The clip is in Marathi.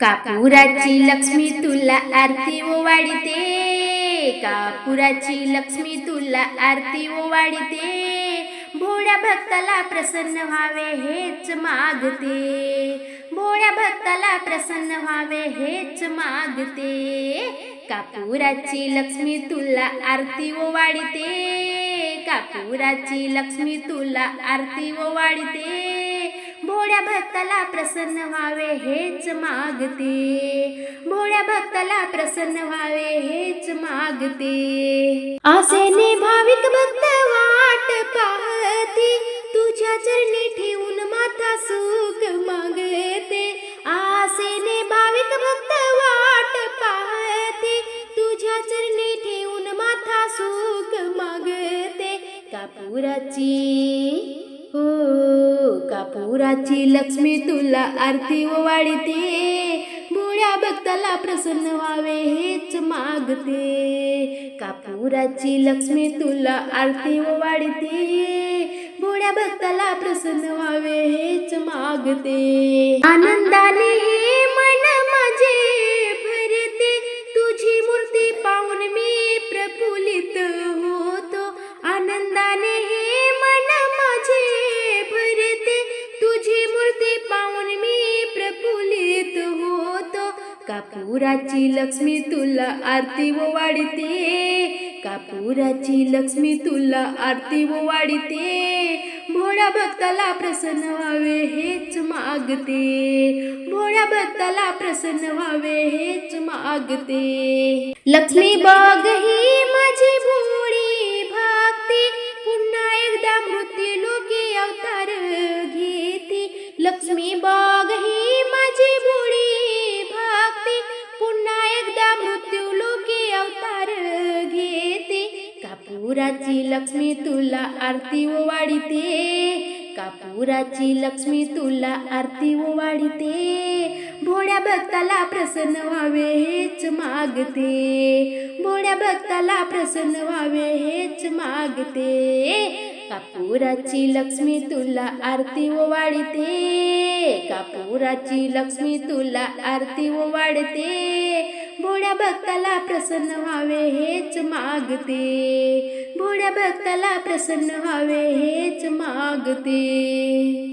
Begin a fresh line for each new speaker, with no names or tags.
कापुराची लक्ष्मी तुला आरती ओवाळीते कापुराची लक्ष्मी तुला आरती ओवाळीते भोळ्या भक्ताला प्रसन्न व्हावे हेच मागते. भोळ्या भक्ताला प्रसन्न व्हावे हेच मागते. कापुराची लक्ष्मी तुला आरती ओवाळीते कापुराची लक्ष्मी तुला आरती ओवाळीते भोळ्या भक्ताला प्रसन्न व्हावे हेच मागते. भोळ्या भक्ताला प्रसन्न व्हावे हेच मागते. आसेने भाविक भक्त वाट पाहते. तुझ्या चरणी ठेवून माथा सुख मागते. आसेने भाविक भक्त वाट पाहते. तुझ्या चरणी ठेवून माथा सुख मागते. कापुराची हो लक्ष्मी तुला आरती वाढते. भोळ्या भक्ताला प्रसन्न व्हावे हेच मागते. कापुराची लक्ष्मी तुला आरती वाढते. भोळ्या भक्ताला प्रसन्न व्हावे हेच मागते. आनंदाने हे मन माझे भरते. तुझी मूर्ती पाहून मी प्रफुल्लित होतो. आनंदाने कापुराची लक्ष्मी तुला आरती ओवाळीते कापुराची लक्ष्मी तुला आरती ओवाळीते भोळ्या भक्ताला प्रसन्न व्हावे हेच मागते. भोळ्या भक्ताला प्रसन्न व्हावे हेच मागते. लक्ष्मी बाग ही माझी कापुराची लक्ष्मी तुला आरती ओवाळीते कापुराची लक्ष्मी तुला आरती ओवाळीते भोळ्या भक्ताला प्रसन्न व्हावे हेच मागते. भोळ्या भक्ताला प्रसन्न व्हावे हेच मागते. कापुराची लक्ष्मी तुला आरती ओवाळीते कापुराची लक्ष्मी तुला आरती ओवाळते भोळ्या भक्ताला प्रसन्न व्हावे हेच मागते. भोळ्या भक्ताला प्रसन्न व्हावे हेच मागते.